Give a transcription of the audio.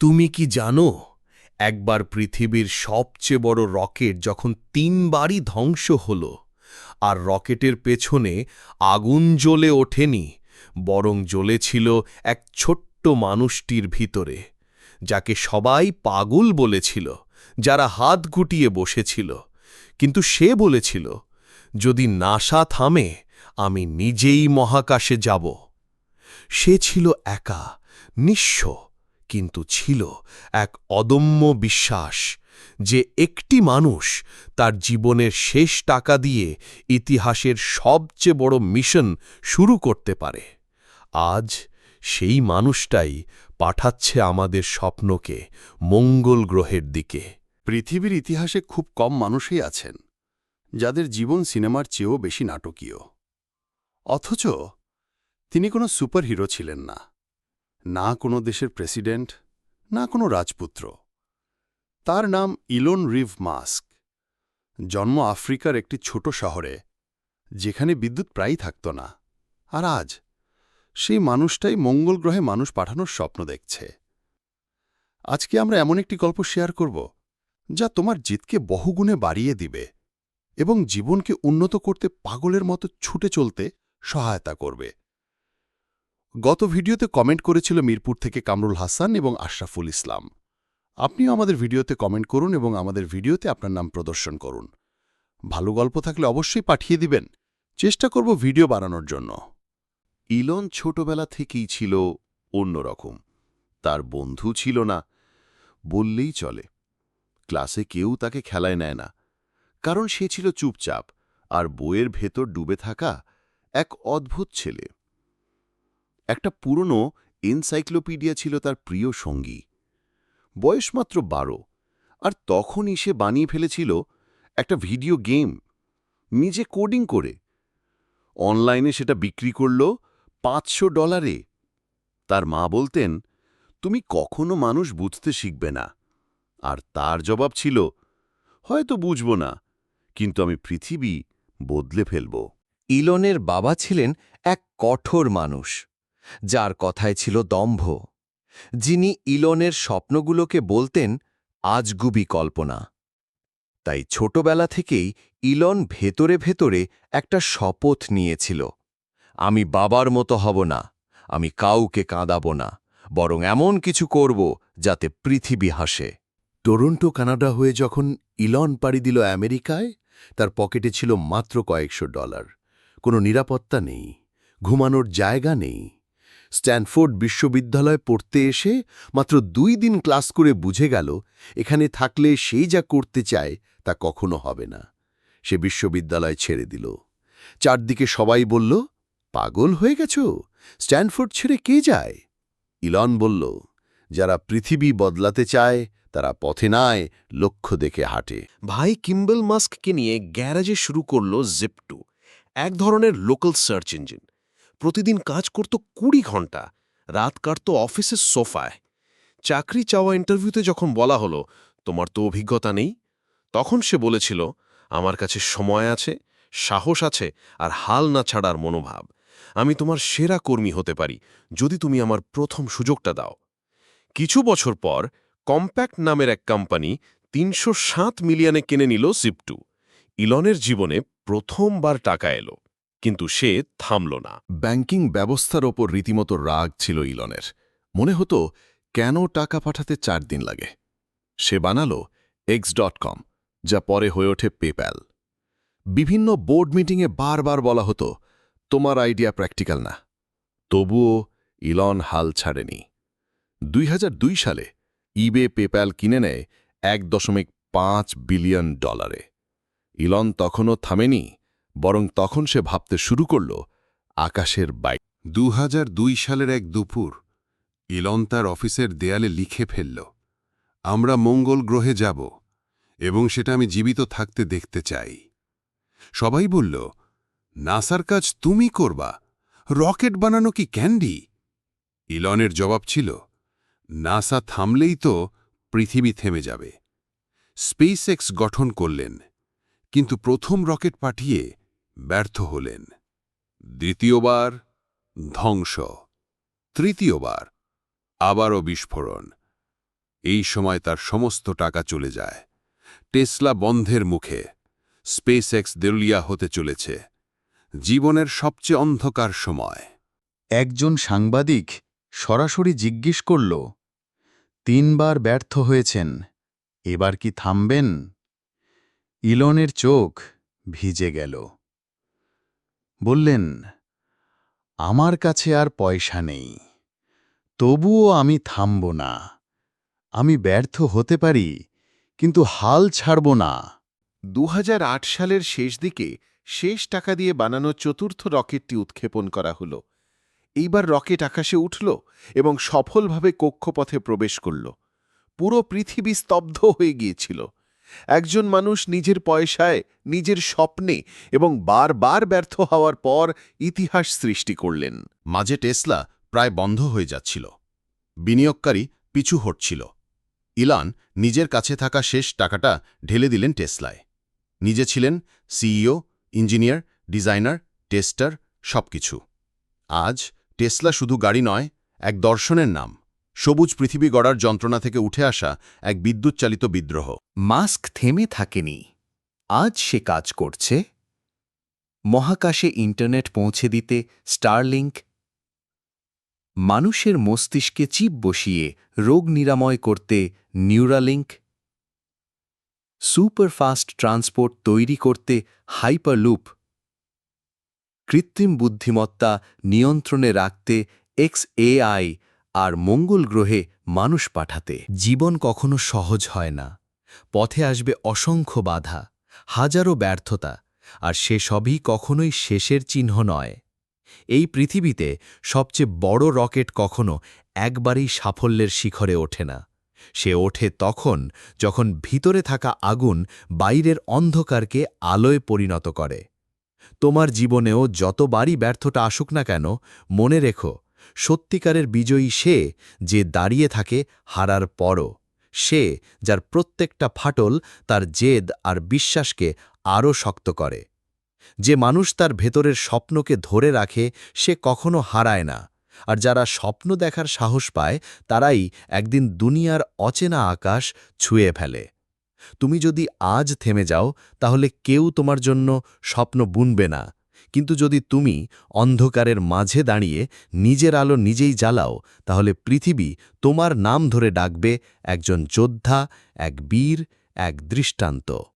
তুমি কি জানো, একবার পৃথিবীর সবচেয়ে বড় রকেট যখন তিনবারই ধ্বংস হল, আর রকেটের পেছনে আগুন জ্বলে ওঠেনি, বরং জ্বলেছিল এক ছোট্ট মানুষটির ভিতরে, যাকে সবাই পাগল বলেছিল, যারা হাত গুটিয়ে বসেছিল। কিন্তু সে বলেছিল, যদি নাসা থামে, আমি নিজেই মহাকাশে যাব। সে ছিল একা, নিঃস্ব। কিন্তু ছিল এক অদম্য বিশ্বাস যে একটি মানুষ তার জীবনের শেষ টাকা দিয়ে ইতিহাসের সবচেয়ে বড় মিশন শুরু করতে পারে। আজ সেই মানুষটাই পাঠাচ্ছে আমাদের স্বপ্নকে মঙ্গল গ্রহের দিকে। পৃথিবীর ইতিহাসে খুব কম মানুষই আছেন, যাদের জীবন সিনেমার চেয়েও বেশি নাটকীয়। অথচ তিনি কোনো সুপারহিরো ছিলেন না। না কোনো দেশের প্রেসিডেন্ট, না কোনো রাজপুত্র। তার নাম ইলন রিভ মাস্ক। জন্ম আফ্রিকার একটি ছোট শহরে, যেখানে বিদ্যুৎ প্রায়ই থাকত না। আর আজ, সেই মানুষটাই মঙ্গল গ্রহে মানুষ পাঠানোর স্বপ্ন দেখছে। আজকে আমরা এমন একটি গল্প শেয়ার করব, যা তোমার জিতকে বহুগুণে বাড়িয়ে দিবে এবং জীবনকে উন্নত করতে পাগলের মতো ছুটে চলতে সহায়তা করবে। গত ভিডিওতে কমেন্ট করেছিল মিরপুর থেকে কামরুল হাসান এবং আশরাফুল ইসলাম। আপনিও আমাদের ভিডিওতে কমেন্ট করুন এবং আমাদের ভিডিওতে আপনার নাম প্রদর্শন করুন। ভালো গল্প থাকলে অবশ্যই পাঠিয়ে দিবেন। চেষ্টা করব ভিডিও বানানোর জন্য। ইলন ছোটবেলা থেকেই ছিল অন্যরকম। তার বন্ধু ছিল না। বললেই চলে। ক্লাসে কেউ তাকে খেলায় নেয় না। কারণ সে ছিল চুপচাপ। আর বইয়ের ভেতর ডুবে থাকা এক অদ্ভুত ছেলে। একটা পুরনো এনসাইক্লোপিডিয়া ছিল তার প্রিয় সঙ্গী। বয়স মাত্র বারো, আর তখনই সে বানিয়ে ফেলেছিল একটা ভিডিও গেম, নিজে কোডিং করে। অনলাইনে সেটা বিক্রি করল পাঁচশো ডলারে। তার মা বলতেন, তুমি কখনো মানুষ বুঝতে শিখবে না। আর তার জবাব ছিল, হয়তো বুঝব না, কিন্তু আমি পৃথিবী বদলে ফেলব। ইলনের বাবা ছিলেন এক কঠোর মানুষ। যার কথায় ছিল দম্ভ। যিনি ইলনের স্বপ্নগুলোকে বলতেন আজগুবি কল্পনা। তাই ছোটবেলা থেকেই ইলন ভেতরে ভেতরে একটা শপথ নিয়েছিল। আমি বাবার মতো হব না, আমি কাউকে কাঁদাব না, বরং এমন কিছু করব যাতে পৃথিবী হাসে। টরন্টো, কানাডা হয়ে যখন ইলন পাড়ি দিল আমেরিকায়, তার পকেটে ছিল মাত্র কয়েকশো ডলার। কোনো নিরাপত্তা নেই, ঘুমানোর জায়গা নেই। স্ট্যানফোর্ড বিশ্ববিদ্যালয়ে পড়তে এসে মাত্র দুই দিন ক্লাস করে বুঝে গেল, এখানে থাকলে সেই যা করতে চায় তা কখনো হবে না। সে বিশ্ববিদ্যালয় ছেড়ে দিল। চারদিকে সবাই বলল, পাগল হয়ে গেছ? স্ট্যানফোর্ড ছেড়ে কে যায়? ইলন বলল, যারা পৃথিবী বদলাতে চায়, তারা পথে নায়, লক্ষ্য দেখে হাঁটে। ভাই কিম্বল মাস্ককে নিয়ে গ্যারাজে শুরু করল জিপটু এক ধরনের লোকাল সার্চ ইঞ্জিন। প্রতিদিন কাজ করত কুড়ি ঘণ্টা, রাত কাটত অফিসের সোফায়। চাকরি চাওয়া ইন্টারভিউতে যখন বলা হলো, তোমার তো অভিজ্ঞতা নেই? তখন সে বলেছিল, আমার কাছে সময় আছে, সাহস আছে আর হাল না ছাড়ার মনোভাব। আমি তোমার সেরা কর্মী হতে পারি, যদি তুমি আমার প্রথম সুযোগটা দাও। কিছু বছর পর, কম্প্যাক্ট নামের এক কোম্পানি তিনশো সাত মিলিয়নে কিনে নিল সিপটু। ইলনের জীবনে প্রথমবার টাকা এলো। কিন্তু সে থামল না। ব্যাংকিং ব্যবস্থার ওপর রীতিমতো রাগ ছিল ইলনের। মনে হতো, কেন টাকা পাঠাতে চার দিন লাগে? সে বানাল এক্স ডট কম, যা পরে হয়ে ওঠে পেপ্যাল। বিভিন্ন বোর্ড মিটিংয়ে বারবার বলা হতো, তোমার আইডিয়া প্র্যাকটিক্যাল না। তবুও ইলন হাল ছাড়েনি। দুই হাজার দুই সালে ইবে পেপ্যাল কিনে নেয় এক দশমিক পাঁচ বিলিয়ন ডলারে। ইলন তখনও থামেনি বরং তখন সে ভাবতে শুরু করল, আকাশের বাইক দু হাজার দুই সালের এক দুপুর, ইলন তার অফিসের দেয়ালে লিখে ফেলল, আমরা মঙ্গল গ্রহে যাব এবং সেটা আমি জীবিত থাকতে দেখতে চাই। সবাই বলল, নাসার কাজ তুমি করবা, রকেট বানানো কি ক্যান্ডি? ইলনের জবাব ছিল, নাসা থামলেই তো পৃথিবী থেমে যাবে। স্পেস গঠন করলেন, কিন্তু প্রথম রকেট পাঠিয়ে ব্যর্থ হলেন। দ্বিতীয়বার ধ্বংস। তৃতীয়বার আবারও বিস্ফোরণ। এই সময় তার সমস্ত টাকা চলে যায়। টেসলা বন্ধের মুখে স্পেস এক্স দেউলিয়া হতে চলেছে। জীবনের সবচেয়ে অন্ধকার সময়। একজন সাংবাদিক সরাসরি জিজ্ঞেস করল, তিনবার ব্যর্থ হয়েছেন, এবার কি থামবেন? ইলনের চোখ ভিজে গেল। বললেন, আমার কাছে আর পয়সা নেই। তবুও আমি থামব না। আমি ব্যর্থ হতে পারি, কিন্তু হাল ছাড়ব না। দু হাজার আট সালের শেষ দিকে শেষ টাকা দিয়ে বানানো চতুর্থ রকেটটি উৎক্ষেপণ করা হল। এইবার রকেট আকাশে উঠল এবং সফলভাবে কক্ষপথে প্রবেশ করল। পুরো পৃথিবী স্তব্ধ হয়ে গিয়েছিল। একজন মানুষ নিজের পয়সায়, নিজের স্বপ্নে এবং বারবার ব্যর্থ হওয়ার পর ইতিহাস সৃষ্টি করলেন। মাঝে টেসলা প্রায় বন্ধ হয়ে যাচ্ছিল। বিনিয়োগকারী পিছু হটছিল। ইলান নিজের কাছে থাকা শেষ টাকাটা ঢেলে দিলেন টেসলায়। নিজে ছিলেন সিইও, ইঞ্জিনিয়ার, ডিজাইনার, টেস্টার, সবকিছু। আজ টেসলা শুধু গাড়ি নয়, এক দর্শনের নাম। সবুজ পৃথিবী গড়ার যন্ত্রণা থেকে উঠে আসা এক বিদ্যুৎচালিত বিদ্রোহ। মাস্ক থেমে থাকেনি। আজ সে কাজ করছে। মহাকাশে ইন্টারনেট পৌঁছে দিতে স্টারলিংক মানুষের মস্তিষ্কে চিপ বসিয়ে রোগ নিরাময় করতে নিউরালিংক, সুপারফাস্ট ট্রান্সপোর্ট তৈরি করতে হাইপারলুপ, কৃত্রিম বুদ্ধিমত্তা নিয়ন্ত্রণে রাখতে এক্স এআই আর মঙ্গল গ্রহে মানুষ পাঠাতে। জীবন কখনো সহজ হয় না। পথে আসবে অসংখ্য বাধা, হাজারো ব্যর্থতা, আর সে সবই কখনোই শেষের চিহ্ন নয়। এই পৃথিবীতে সবচেয়ে বড় রকেট কখনো একবারেই সাফল্যের শিখরে ওঠে না। সে ওঠে তখন যখন ভিতরে থাকা আগুন বাইরের অন্ধকারকে আলোয় পরিণত করে। তোমার জীবনেও যতবারই ব্যর্থটা আসুক না কেন, মনে রেখো সত্যিকারের বিজয়ী সে যে দাঁড়িয়ে থাকে হারার পরও। সে যার প্রত্যেকটা ফাটল তার জেদ আর বিশ্বাসকে আরও শক্ত করে। যে মানুষ তার ভেতরের স্বপ্নকে ধরে রাখে, সে কখনো হারায় না। আর যারা স্বপ্ন দেখার সাহস পায়, তারাই একদিন দুনিয়ার অচেনা আকাশ ছুঁয়ে ফেলে। তুমি যদি আজ থেমে যাও, তাহলে কেউ তোমার জন্য স্বপ্ন বুনবে না। কিন্তু যদি তুমি অন্ধকারের মাঝে দাঁড়িয়ে নিজের আলো নিজেই জ্বালাও, তাহলে পৃথিবী তোমার নাম ধরে ডাকবে একজন যোদ্ধা, এক বীর, এক দৃষ্টান্ত।